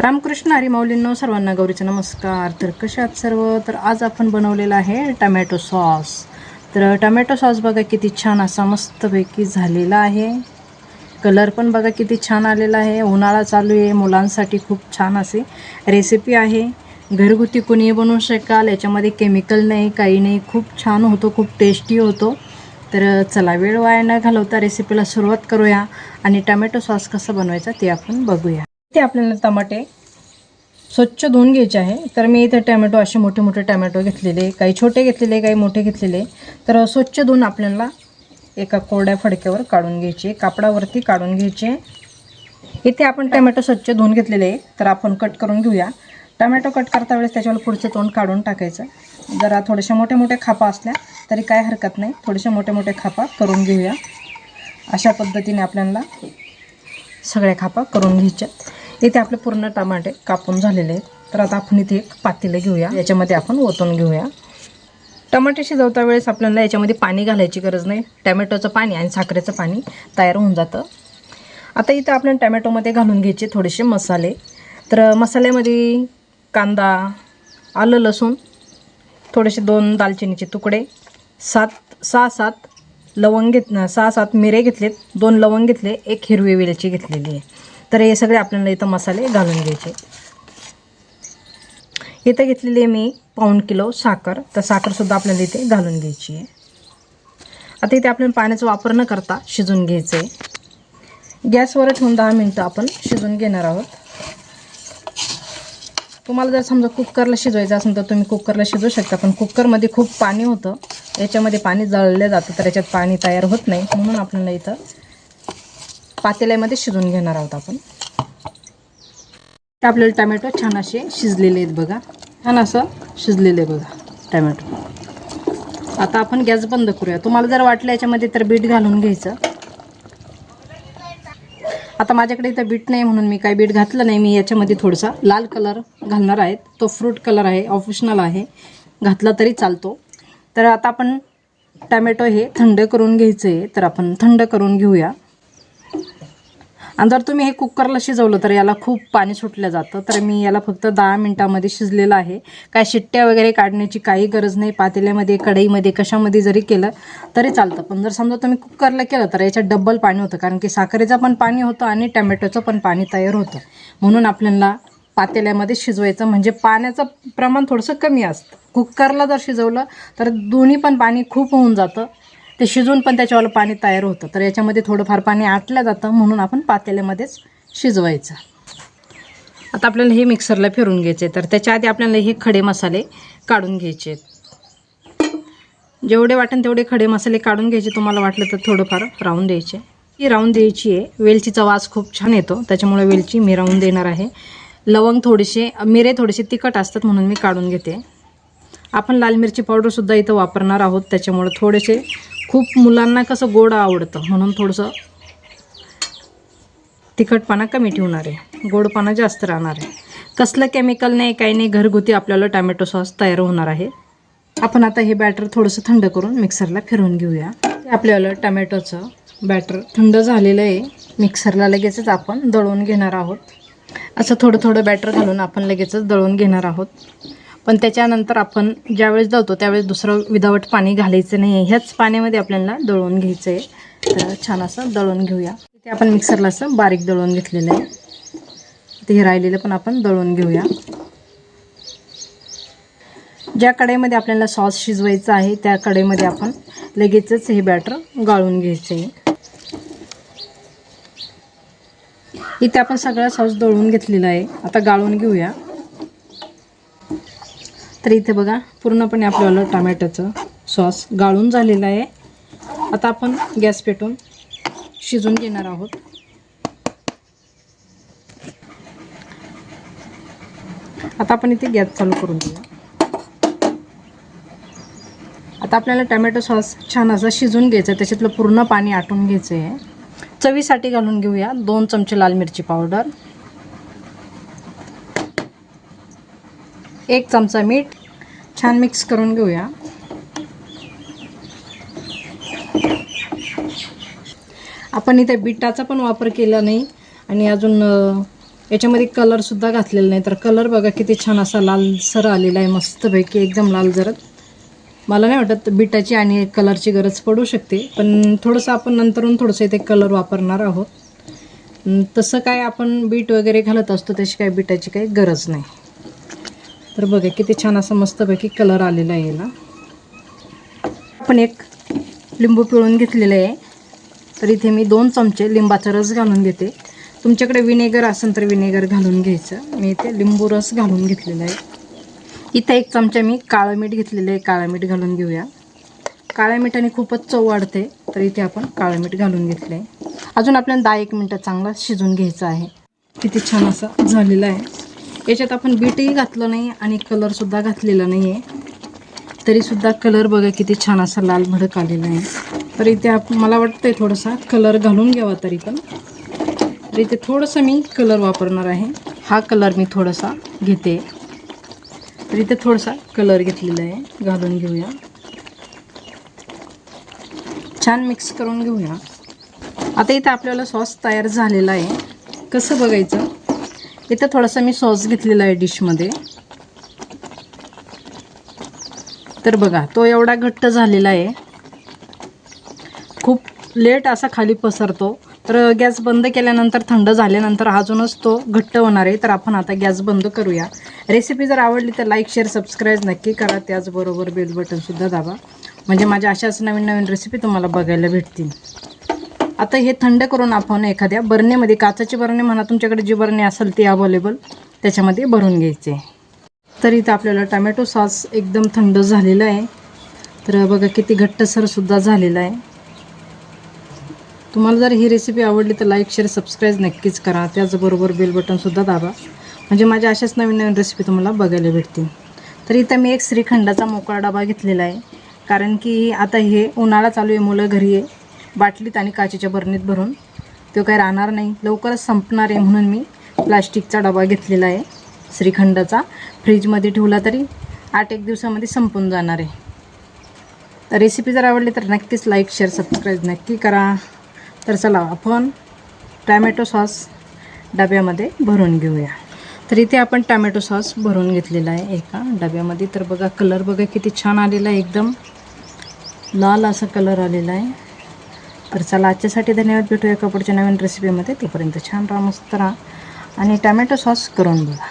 रामकृष्ण हरिमाऊलींनो सर्वांना गौरीचे नमस्कार. तर कशा आहात सर्व? तर आज आपण बनवलेला आहे टमॅटो सॉस. तर टमॅटो सॉस बघा किती छान असा मस्तपैकी झालेला आहे. कलर पण बघा किती छान आलेला आहे. उन्हाळा चालू आहे. मुलांसाठी खूप छान असे रेसिपी आहे. घरगुती कुणीही बनवू शकाल. याच्यामध्ये केमिकल नाही काही नाही. खूप छान होतो खूप टेस्टी होतो. तर चला वेळ वाया न घालवता रेसिपीला सुरुवात करूया आणि टमॅटो सॉस कसं बनवायचा ते आपण बघूया. इथे आपल्याला टमाटे स्वच्छ धुवून घ्यायचे आहे. तर मी इथे टमॅटो असे मोठे मोठे टमॅटो घेतलेले काही छोटे घेतलेले काही मोठे घेतलेले तर स्वच्छ धुवून आपल्याला एका कोरड्या फडक्यावर काढून घ्यायचे कापडावरती काढून घ्यायचे इथे आपण टमॅटो स्वच्छ धुवून घेतलेले आहे. तर आपण कट करून घेऊया. टमॅटो कट करता वेळेस त्याच्यावर पुढचं तोंड काढून टाकायचं. जरा थोड्याशा मोठ्या मोठ्या खापा असल्या तरी काय हरकत नाही. थोड्याशा मोठ्या मोठ्या खापा करून घेऊया. अशा पद्धतीने आपल्याला सगळ्या खापा करून घ्यायच्यात इथे आपले पूर्ण टमाटे कापून झालेले आहेत. तर आता आपण इथे एक पातेलं घेऊया. याच्यामध्ये आपण ओतून घेऊया. टमाटे शिजवता वेळेस आपल्याला याच्यामध्ये पाणी घालायची गरज नाही. टमॅटोचं पाणी आणि साखरेचं पाणी तयार होऊन जातं. आता इथं आपण टमॅटोमध्ये घालून घ्यायचे थोडेसे मसाले. तर मसाल्यामध्ये कांदा आलं लसूण थोडेसे दोन दालचिनीचे तुकडे सात सहा सात लवंग घेत सहा सात मिरे घेतलेत. दोन लवंग घेतले एक हिरवी वेलची घेतलेली आहे. तर हे सगळे आपल्याला इथं मसाले घालून घ्यायचे. इथं घेतलेली आहे मी पाऊण किलो साखर. तर साखरसुद्धा आपल्याला इथे घालून घ्यायची आहे. आता इथे आपल्याला पाण्याचा वापर न करता शिजून घ्यायचं. आहे गॅसवर ठेवून दहा मिनटं आपण शिजून घेणार आहोत. तुम्हाला जर समजा कुकरला शिजवायचं असेल तर तुम्ही कुकरला शिजवू शकता पण कुकरमध्ये खूप पाणी होतं. याच्यामध्ये पाणी जळलं जातं तर याच्यात पाणी तयार होत नाही. म्हणून आपल्याला इथं पातेल्यामध्ये शिजवून घेणार आहोत आपण. तर आपल्याला टमॅटो छान असे शिजलेले आहेत बघा. छान असं शिजलेले आहे बघा टमॅटो. आता आपण गॅस बंद करूया. तुम्हाला जर वाटलं याच्यामध्ये तर बीट घालून घ्यायचं. आता माझ्याकडे इथं बीट नाही म्हणून मी काय बीट घातलं नाही. मी याच्यामध्ये थोडासा लाल कलर घालणार आहे. तो फ्रूट कलर आहे ऑप्शनल आहे. घातला तरी चालतो. तर आता आपण टमॅटो हे थंड करून घ्यायचं आहे तर आपण थंड करून घेऊया. आणि जर तुम्ही हे कुकरला शिजवलं तर याला खूप पाणी सुटलं जातं तर मी याला फक्त दहा मिनटामध्ये शिजलेलं आहे. काय शिट्ट्या वगैरे काढण्याची काही गरज नाही पातेल्यामध्ये कढईमध्ये कशामध्ये जरी केलं तरी चालतं. पण जर समजा तुम्ही कुकरला केलं तर याच्यात डब्बल पाणी होतं कारण की साखरेचं पण पाणी होतं आणि टमॅटोचं पण पाणी तयार होतं. म्हणून आपल्याला पातेल्यामध्ये शिजवायचं म्हणजे पाण्याचं प्रमाण थोडंसं कमी असतं. कुकरला जर शिजवलं तर दोन्ही पण पाणी खूप होऊन जातं. ते शिजून पण त्याच्यावर पाणी तयार होतं. तर याच्यामध्ये थोडंफार पाणी आटलं जातं म्हणून आपण पातेल्यामध्येच शिजवायचं. आता आपल्याला हे मिक्सरला फिरून घ्यायचे तर त्याच्या आधी आपल्याला हे खडे मसाले काढून घ्यायचे जेवढे वाटेल तेवढे खडे मसाले काढून घ्यायचे. तुम्हाला वाटलं तर थोडंफार राहून द्यायचे. ही राहून द्यायची आहे. वेलचीचा वास खूप छान येतो. त्याच्यामुळे वेलची मी राहून देणार आहे. लवंग थोडेसे मिरे थोडेसे तिखट असतात म्हणून मी काढून घेते. आपण लाल मिरची पावडरसुद्धा इथं वापरणार आहोत. त्याच्यामुळं थोडेसे खूप मुलांना कसं गोड आवडतं म्हणून थोडंसं तिखटपणा कमी ठेवणार आहे. गोडपणा जास्त राहणार आहे. कसलं केमिकल नाही काही नाही घरगुती आपल्याला टॅमॅटो सॉस तयार होणार आहे. आपण आता हे बॅटर थोडंसं थंड करून मिक्सरला फिरवून घेऊया. आपल्याला टमॅटोचं बॅटर थंड झालेलं आहे. मिक्सरला लगेचच आपण दळून घेणार आहोत. असं थोडं थोडं बॅटर घालून आपण लगेचच दळून घेणार आहोत. पण त्याच्यानंतर आपण ज्यावेळेस दळतो त्यावेळेस दुसरं विदावट पाणी घालायचं नाही आहे ह्याच पाण्यामध्ये आपल्याला दळून घ्यायचं आहे तर छान असं दळून घेऊया. इथे आपण मिक्सरला असं बारीक दळून घेतलेलं आहे. ते हे राहिलेलं पण आपण दळून घेऊया. ज्या कढईमध्ये आपल्याला सॉस शिजवायचा आहे त्या कढईमध्ये आपण लगेचच हे बॅटर गाळून घ्यायचं आहे इथे आपण सगळा सॉस दळून घेतलेला आहे. आता गाळून घेऊया. तर इथे बघा पूर्णपणे आपल्याला टमॅटोचं सॉस गाळून झालेलं आहे. आता आपण गॅस पेटून शिजून घेणार आहोत. आता आपण इथे गॅस चालू करून घेऊया. आता आपल्याला टमॅटो सॉस छान असं शिजून घ्यायचं आहे. त्याच्यातलं पूर्ण पाणी आटून घ्यायचं आहे. चवीसाठी घालून घेऊया दोन चमचे लाल मिरची पावडर. एक चमचा मीठ छान मिक्स करून घेऊया. आपण इथे बिटाचा पण वापर केला नाही आणि अजून याच्यामध्ये कलरसुद्धा घातलेला नाही. तर कलर बघा किती छान असा लालसर आलेला आहे मस्तपैकी एकदम लाल जरत मला नाही वाटत बिटाची आणि कलरची गरज पडू शकते पण थोडंसं आपण नंतरून थोडंसं इथे कलर वापरणार आहोत. तसं काय आपण बीट वगैरे घालत असतो तशी काय बिटाची काही गरज नाही. तर बघा किती छान असं मस्तपैकी कलर आलेला आहे याला. आपण एक लिंबू पिळून घेतलेलं आहे. तर इथे मी दोन चमचे लिंबाचा रस घालून घेते. तुमच्याकडे विनेगर असेल तर विनेगर घालून घ्यायचं. मी इथे लिंबू रस घालून घेतलेला आहे. इथं एक चमचा मी काळं मीठ घेतलेलं आहे. काळं मीठ घालून घेऊया. काळ्या मिठाने खूपच चव वाढते तर इथे आपण काळं मीठ घालून घेतलं आहे. अजून आपल्याला दहा एक मिनटं चांगला शिजून घ्यायचं आहे. किती छान असं झालेलं आहे. याच्यात आपण बीटही घातलं नाही आणि कलरसुद्धा घातलेला नाही आहे तरीसुद्धा कलर बघा किती छान असा लाल भडक आलेला आहे. तर इथे आप मला वाटतंय थोडासा कलर घालून घ्यावा तरी पण. तर इथे थोडंसं मी कलर वापरणार आहे. हा कलर मी थोडासा घेते. तर इथे थोडासा कलर घेतलेला आहे. घालून घेऊया. छान मिक्स करून घेऊया. आता इथे आपल्याला सॉस तयार झालेला आहे. कसं बघायचं? इथं थोडासा मी सॉस घेतलेला आहे डिशमध्ये. तर बघा तो एवढा घट्ट झालेला आहे. खूप लेट असा खाली पसरतो. तर गॅस बंद केल्यानंतर थंड झाल्यानंतर अजूनच तो घट्ट होणार आहे. तर आपण आता गॅस बंद करूया. रेसिपी जर आवडली तर लाईक शेअर सबस्क्राईब नक्की करा. त्याचबरोबर बेल बटनसुद्धा दाबा. म्हणजे माझ्या अशाच नवीन नवीन रेसिपी तुम्हाला बघायला भेटतील. आता हे थंड करून आपण एखाद्या बरणीमध्ये काचाची बरणी म्हणा तुमच्याकडे जी बरणी असेल ती अवेलेबल त्याच्यामध्ये भरून घ्यायचे. तर इथं आपल्याला टमॅटो सॉस एकदम थंड झालेला आहे. तर बघा किती घट्टसरसुद्धा झालेला आहे. तुम्हाला जर ही रेसिपी आवडली तर लाईक शेअर सबस्क्राईब नक्कीच करा. त्याचबरोबर बेल बटनसुद्धा दाबा. म्हणजे माझ्या अशाच नवीन नवीन रेसिपी तुम्हाला बघायला भेटतील. तर इथं मी एक श्रीखंडाचा मोकळा डबा घेतलेला आहे. कारण की आता हे उन्हाळा चालू आहे मुलं घरी आहे. बाटलीत आणि काचेच्या बरणीत भरून. तो काही राहणार नाही. लवकरच संपणार आहे म्हणून मी प्लास्टिकचा डबा घेतलेला आहे. श्रीखंडाचा. फ्रीजमध्ये ठेवला तरी आठ एक दिवसामध्ये संपून जाणार आहे. तर रेसिपी जर आवडली तर नक्कीच लाईक शेअर सबस्क्राईब नक्की करा. तर चला आपण टॅमॅटो सॉस डब्यामध्ये भरून घेऊया. तर इथे आपण टॅमॅटो सॉस भरून घेतलेला आहे एका डब्यामध्ये. तर बघा कलर बघा किती छान आलेला आहे एकदम. लाल असा कलर आलेला आहे. तर चला आजच्यासाठी धन्यवाद. भेटूया एका पुढच्या नवीन रेसिपीमध्ये तोपर्यंत छान राहा मस्त राहा. आणि टॅमॅटो सॉस करून बघा